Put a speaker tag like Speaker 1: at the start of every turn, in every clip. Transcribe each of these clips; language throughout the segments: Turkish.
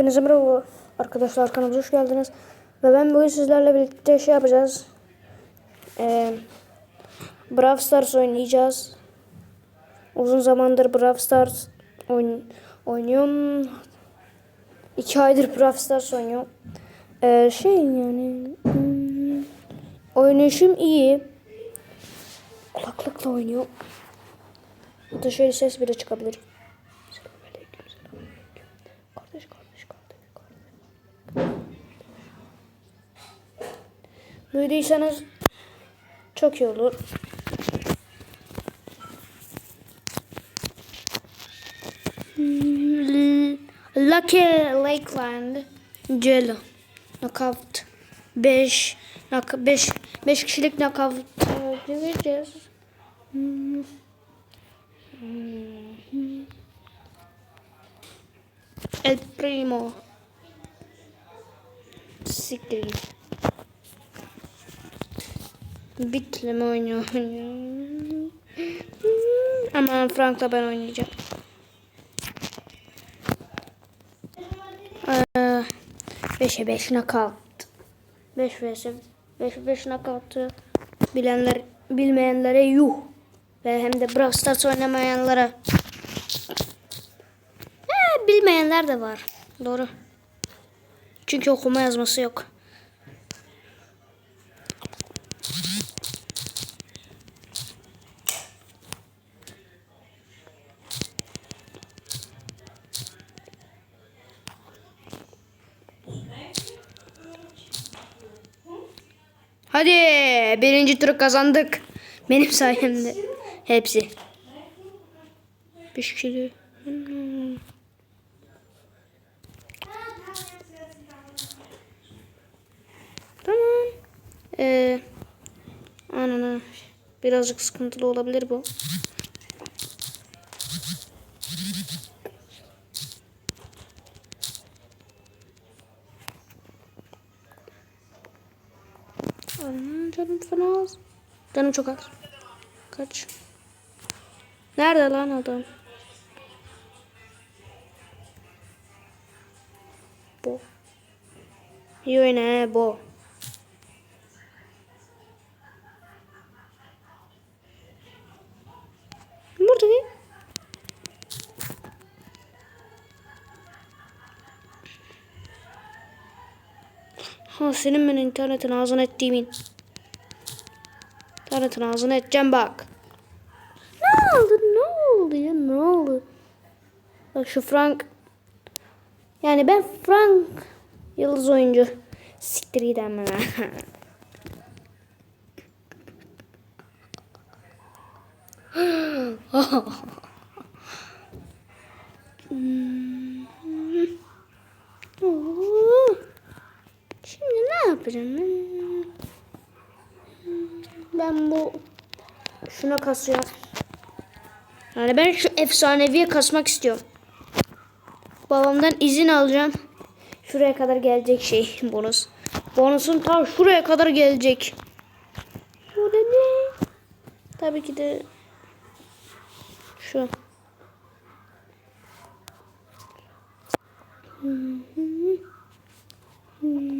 Speaker 1: Hepinize merhaba arkadaşlar kanalımıza hoş geldiniz. Ve ben bugün sizlerle birlikte şey yapacağız. Ee, Brawl Stars oynayacağız. Uzun zamandır Brawl Stars oyn oynuyorum. İki aydır Brawl Stars oynuyorum. Ee, şey yani hmm, oynayışım iyi. Kulaklıkla oynuyorum. Hatta şöyle ses bile çıkabilir. Duyduysanız çok iyi olur. Lucky Lakeland Jello Knockout 5 5 5 kişilik knockout vereceğiz. Hmm. Hmm. El Primo. Siktir git. Bitle mi oynuyor? Ama Frank'la ben oynayacağım. Ee, 5'e 5 knockout. 5 vs 5 5 knockout'u bilenler bilmeyenlere yuh. Ve hem de Brawl Stars oynamayanlara. Ee, bilmeyenler de var. Doğru. Çünkü okuma yazması yok. Hadi birinci turu kazandık. Benim sayemde. Hepsi. Beş. Hmm. Tamam. Ee, anana. Birazcık sıkıntılı olabilir bu. Canım fena az. Canım çok az. Kaç? Nerede lan adam? Bu. Yo ne bu? Burada ne? Ha senin ben internetin ağzına ettiğimin. İnternetin ağzına edeceğim bak. Ne oldu? Ne oldu ya? Ne oldu? Bak şu Frank. Yani ben Frank yıldız oyuncu. Siktir git hemen. Şimdi ne yapacağım? Ben bu şuna kasıyorum. Yani ben şu efsaneviye kasmak istiyorum. Babamdan izin alacağım. Şuraya kadar gelecek şey bonus. Bonusun tam şuraya kadar gelecek. Bu da ne? Tabii ki de şu. Bronz.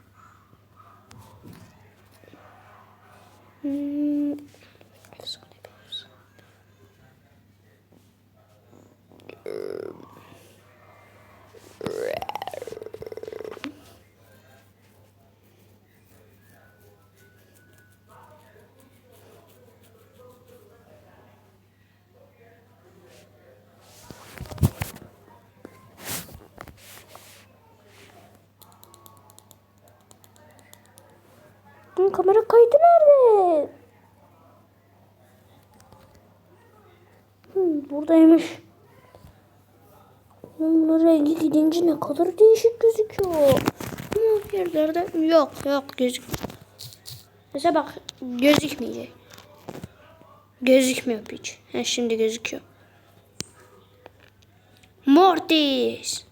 Speaker 1: Hmm. Efsane bir efsane. Hı, kamera kaydı nerede? Hı, buradaymış. Onun rengi gidince ne kadar değişik gözüküyor. Hı, yerlerde yok yok gözükmüyor. Mesela bak gözükmeyecek. Gözükmüyor hiç. Ha, şimdi gözüküyor. Mortis.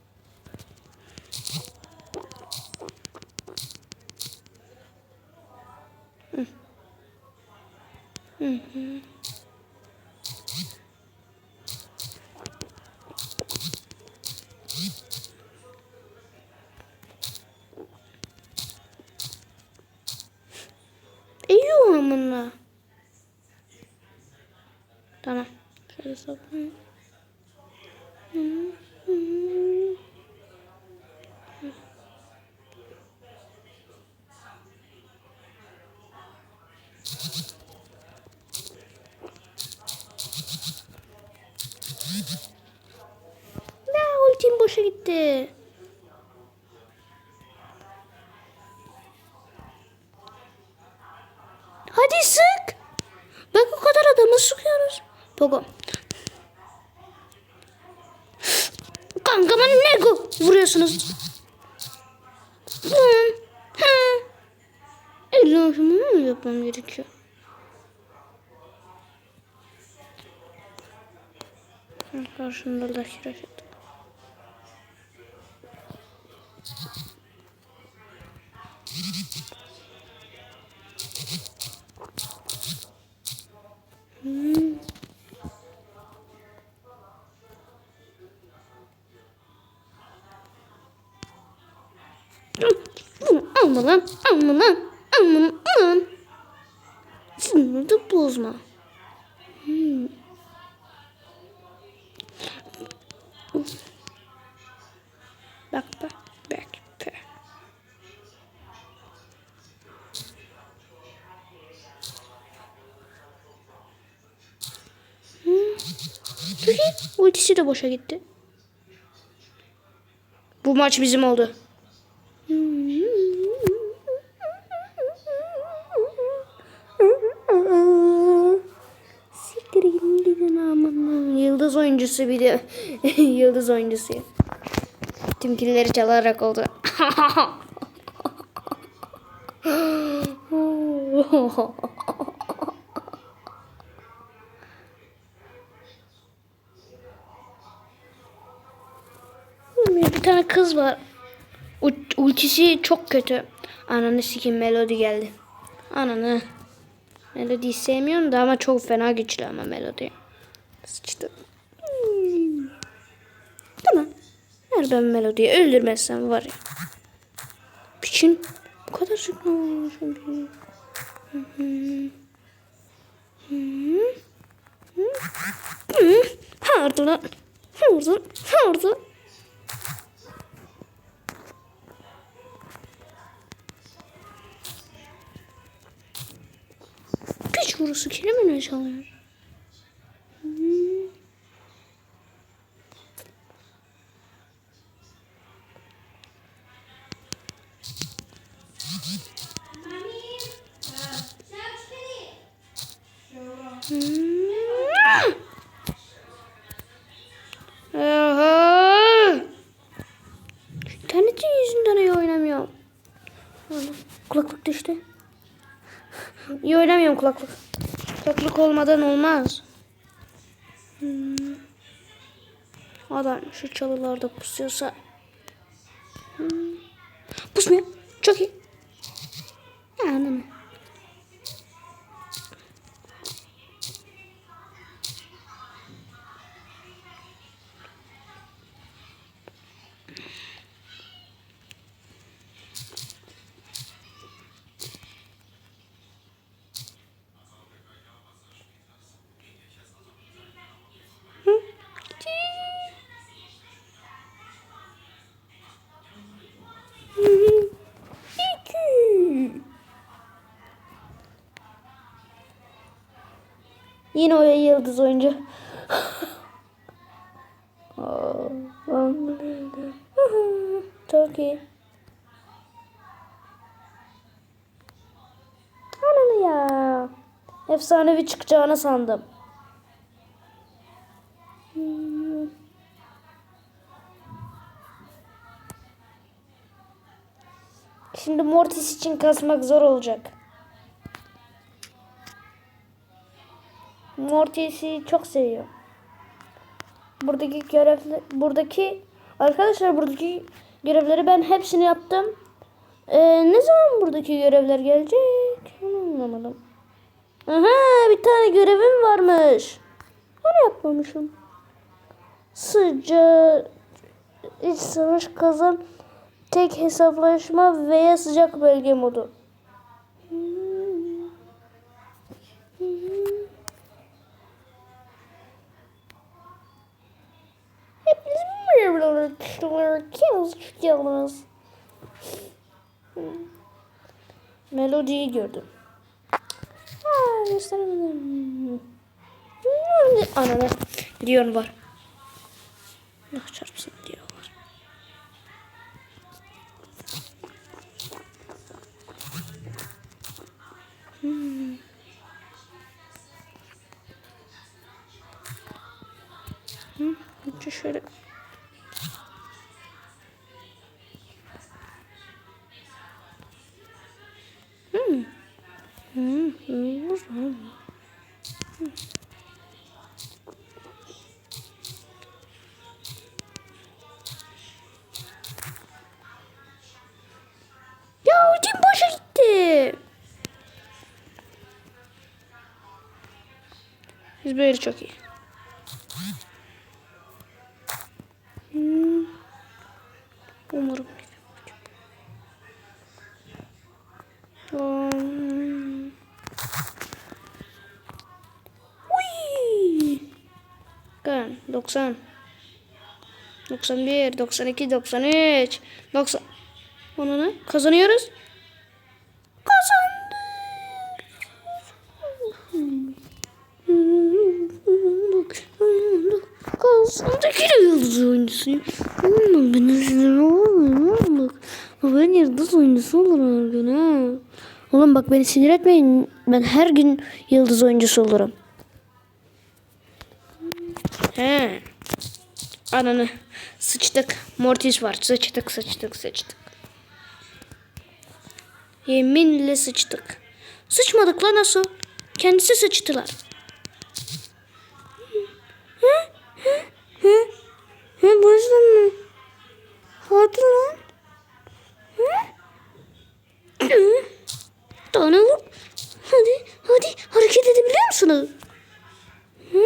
Speaker 1: Hı hı. hesaplayın. Ne ultim boşa gitti. Hadi sık. Bak o kadar adamı sıkıyoruz. Pogo. Kankama ne vuruyorsunuz? İlla şunu mu yapmam gerekiyor? Hı, Karşında da kireç et. Alma lan, alma lan, alma lan. Da bozma. Ultisi de boşa gitti. Bu maç bizim oldu. Siktir gidin gidin aman. Yıldız oyuncusu bir de. Yıldız oyuncusu. Tüm killeri çalarak oldu. bir tane kız var. U- ultisi çok kötü. Ananı sikim melodi geldi. Ananı. Melodiyi sevmiyorum da ama çok fena güçlü ama melodi. Sıçtı. Hmm. Tamam. Eğer ben melodiyi öldürmezsem var ya. Piçin bu kadar sıkma olmuşum. Hı hı. Hı. Hı. Hı. Hardı. Hardı. Vurusu kelime ne çalıyor? İyi oynamıyorum kulaklık. Kulaklık olmadan olmaz. Hmm. Adam şu çalılarda pusuyorsa. Yine o yıldız oyuncu. Çok iyi. Ananı ya. Efsanevi çıkacağını sandım. Şimdi Mortis için kasmak zor olacak. Mortis'i çok seviyor. Buradaki görevler, buradaki arkadaşlar buradaki görevleri ben hepsini yaptım. Ee, ne zaman buradaki görevler gelecek? Anlamadım. Aha bir tane görevim varmış. Onu yapmamışım. Sıcak iç savaş kazan tek hesaplaşma veya sıcak bölge modu. arkadaşlar. Kills Kills. Melodiyi gördüm. Aa, gösteremedim. Ananı. Gidiyorum var. Allah çarpsın diyor böyle çok iyi. Hmm. Umarım. Uy. Kan 90 91 92 93 90 Ona ne? Kazanıyoruz. Kazandık. Kazandık. Yine oyuncusuyum. Hmm, Ben olmuyorum. Bak. Bak ben yıldız oyuncusu olurum her gün ha. Oğlum bak beni sinir etmeyin. Ben her gün yıldız oyuncusu olurum. He. Ananı. Sıçtık. Mortis var. Sıçtık sıçtık sıçtık. Yeminle sıçtık. Sıçmadık lan nasıl? Kendisi sıçtılar. Hı? Hı? Hı? Hı? Bozdun mu? Hadi lan. Hı? Hı? Tane vur. Hadi, hadi hareket edebiliyor musunuz? Hı?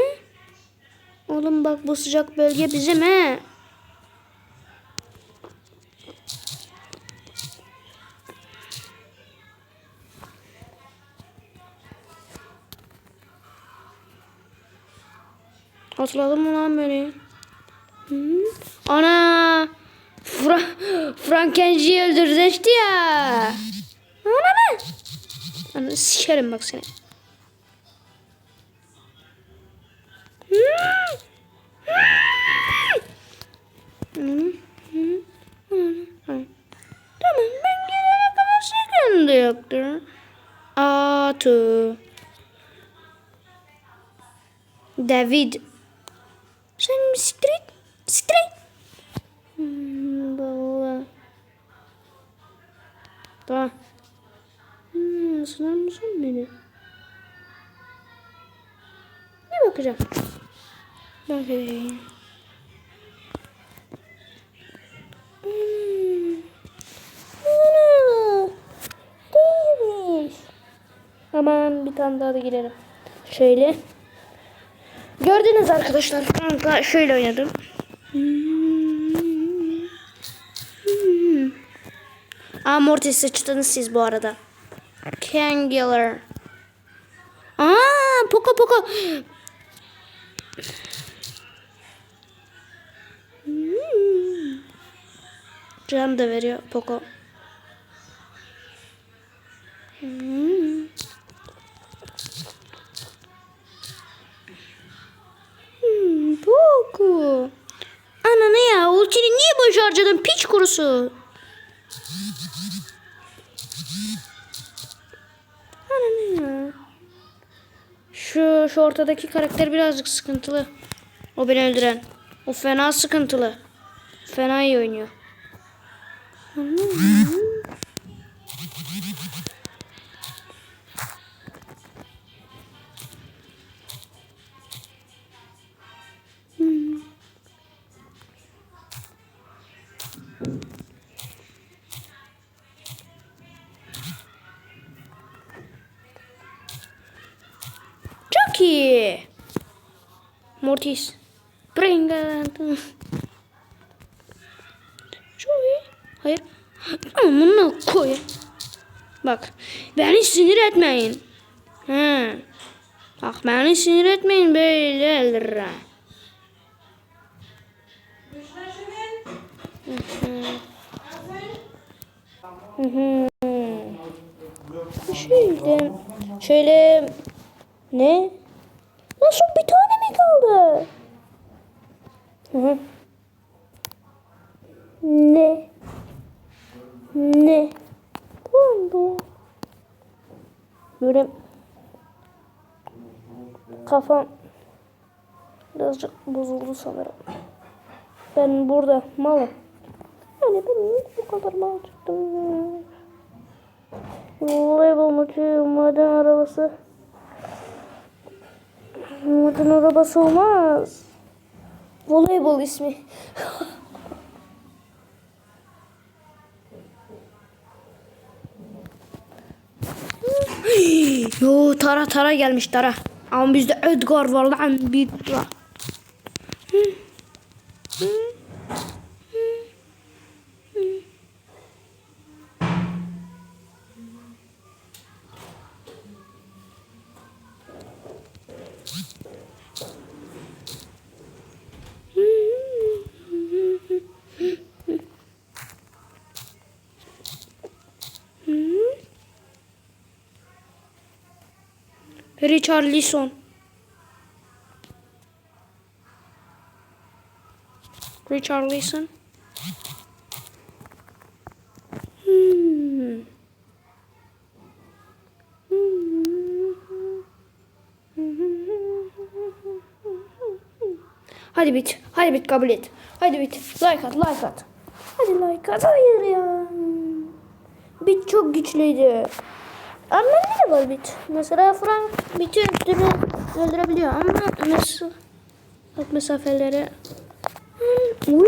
Speaker 1: Oğlum bak bu sıcak bölge bizim he. Hatırladın mı lan beni? Hı? Ana! Fra Frankenstein öldürecekti ya. Ana ne? Ana sikerim bak seni. Yoktur. Atu. David. Sen mi siktir et? Siktir et. Hmm, Valla. Tamam. Hmm, sınar mısın beni? Bir bakacağım. Bakayım. Bir tane daha da girelim. Şöyle. Gördünüz arkadaşlar. Şöyle oynadım. Hmm. Aa Mortis sıçtınız siz bu arada. Kangler. Aa Poco Poco. Hmm. Can da veriyor Poco. Niye boş harcadın piç kurusu? Şu, şu ortadaki karakter birazcık sıkıntılı. O beni öldüren. O fena sıkıntılı. Fena iyi oynuyor. Mortis. Bring it. İyi. Hayır. Amına koy. Bak. Beni sinir etmeyin. He. Bak beni sinir etmeyin böyle. Şöyle. Şöyle. Ne? Nasıl bir tane mi kaldı? Hı. Ne? Ne? Oldu. Böyle kafam birazcık bozuldu sanırım. Ben burada malım. Yani ben niye bu kadar mal çıktım? Voleybol maçı, maden arabası. Maden arabası olmaz. Voleybol ismi. Yo Tara Tara gelmiş Tara. Ama bizde Edgar var lan bir Richard Lisson. Richard Lisson. Hmm. Hadi bit. Hadi bit kabul et. Hadi bit. Like at, like at. Hadi like at. Hayır ya. Bit çok güçlüydü. Annemde de var bit. Mesela Frank biti üstünü öldürebiliyor ama mesela bak mesafelere Uy!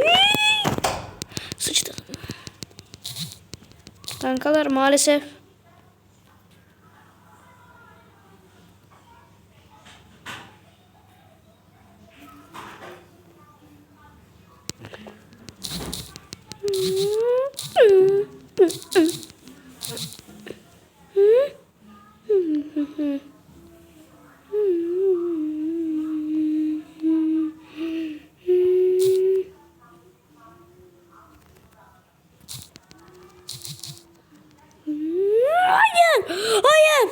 Speaker 1: Sıçtı. Kankalar maalesef Hayır! Hayır!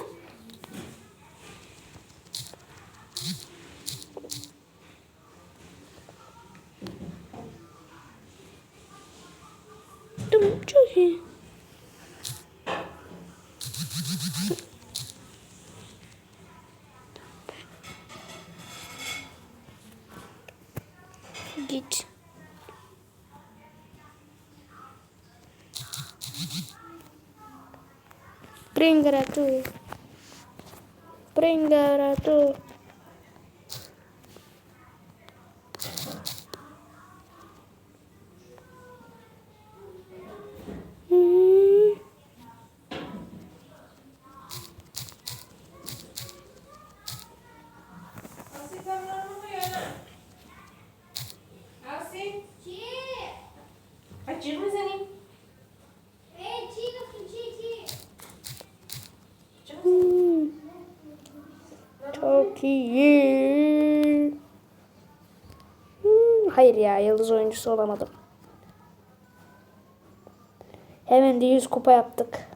Speaker 1: Tamam, çok iyi. Git. Pringara tu. Pringara tu. Hmm.
Speaker 2: Açır mı senin?
Speaker 1: Hmm. Çok iyi. Hmm, Hayır ya yıldız oyuncusu olamadım. Hemen de 100 kupa yaptık.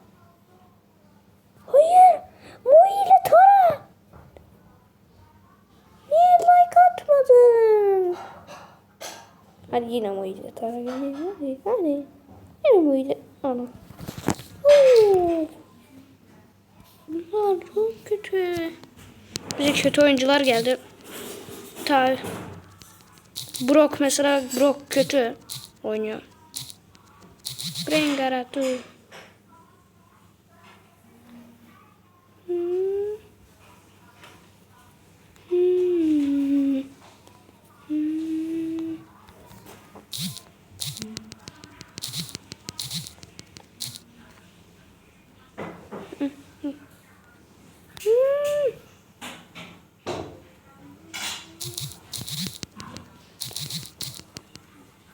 Speaker 1: Hayır. Mu ile Tara. Niye like atmadın? Hadi yine Mu ile Tara. Hadi. Hadi. hadi. Yine Mu ile. Ana. Oo. Bunlar çok kötü. Bize kötü oyuncular geldi. Ta Brock mesela Brock kötü oynuyor. Brengaratu. Hmm. Hmm. Hmm.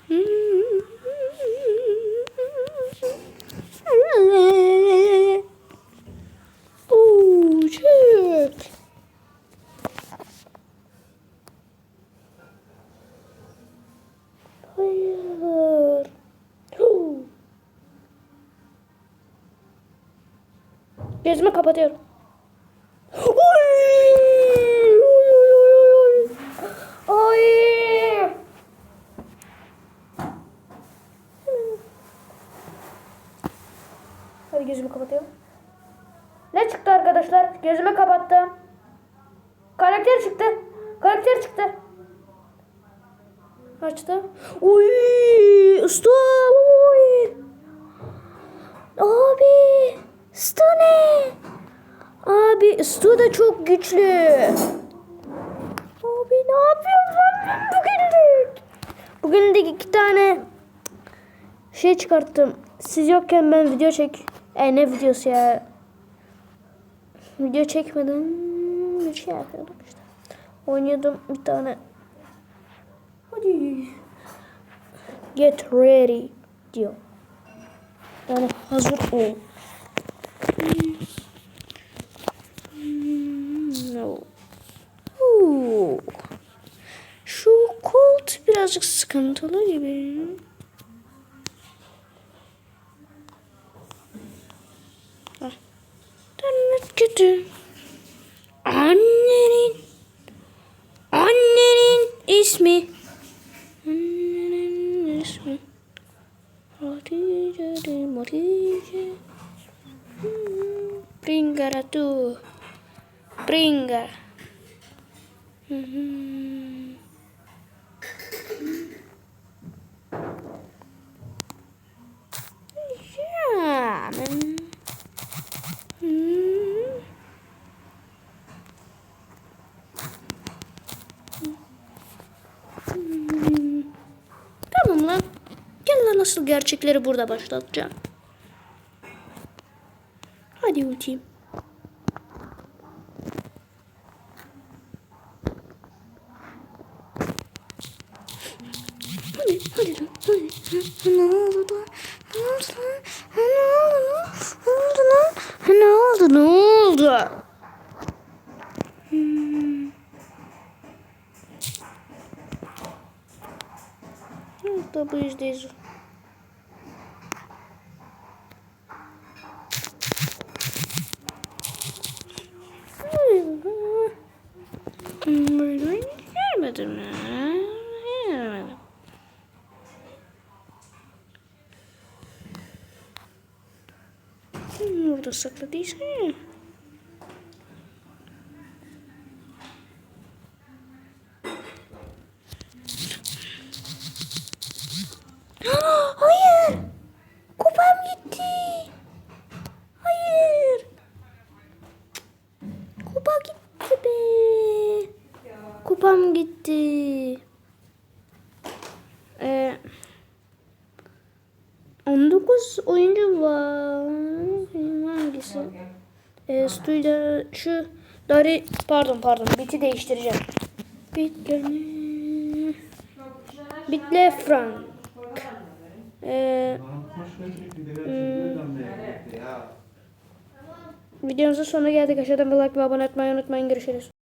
Speaker 1: Hmm. Oo, Gözümü kapatıyorum. Oy! Oy, oy, oy, oy. Ay! Hadi gözümü kapatıyorum. Ne çıktı arkadaşlar? Gözümü kapattım. Karakter çıktı. Karakter çıktı. Açtı. Uy! Usta! Uy! Abi! Usta ne? Abi usta da çok güçlü. Abi ne yapıyorum lan ben bugünlük? Bugünlük iki tane şey çıkarttım. Siz yokken ben video çek... E ne videosu ya? Video çekmeden bir şey yapıyordum işte. Oynuyordum bir tane. Hadi. Get ready diyor. Yani hazır ol. Hmm, No. Oo. Şu kolt birazcık sıkıntılı gibi. Ah. Cennet kötü. Annenin Annenin ismi Annenin ismi Hatice de Hatice Bringara tu Bringa Hmm. Ja, men Hmm. Hmm. Tamam lan. Gerçekleri burada başlatacağım. Hadi ultiyim. Hadi, hadi hadi. Ne oldu lan? Ne oldu lan? Ne oldu lan? Ne oldu lan? Ne oldu? Ne oldu? Hmm. Da bu yüzdeyiz. Böyle Hmm, Burada sakladıysa ya. Hayır. Kupam gitti. Hayır. Kupa gitti be. Kupam gitti. Ee, 19 oyuncu var. Hangisi? Ee, Stuyla şu Dari pardon pardon biti değiştireceğim. Bitle Bitle Frank. Ee, videomuzun sonuna geldik. Aşağıdan bir like ve abone olmayı unutmayın. Görüşürüz.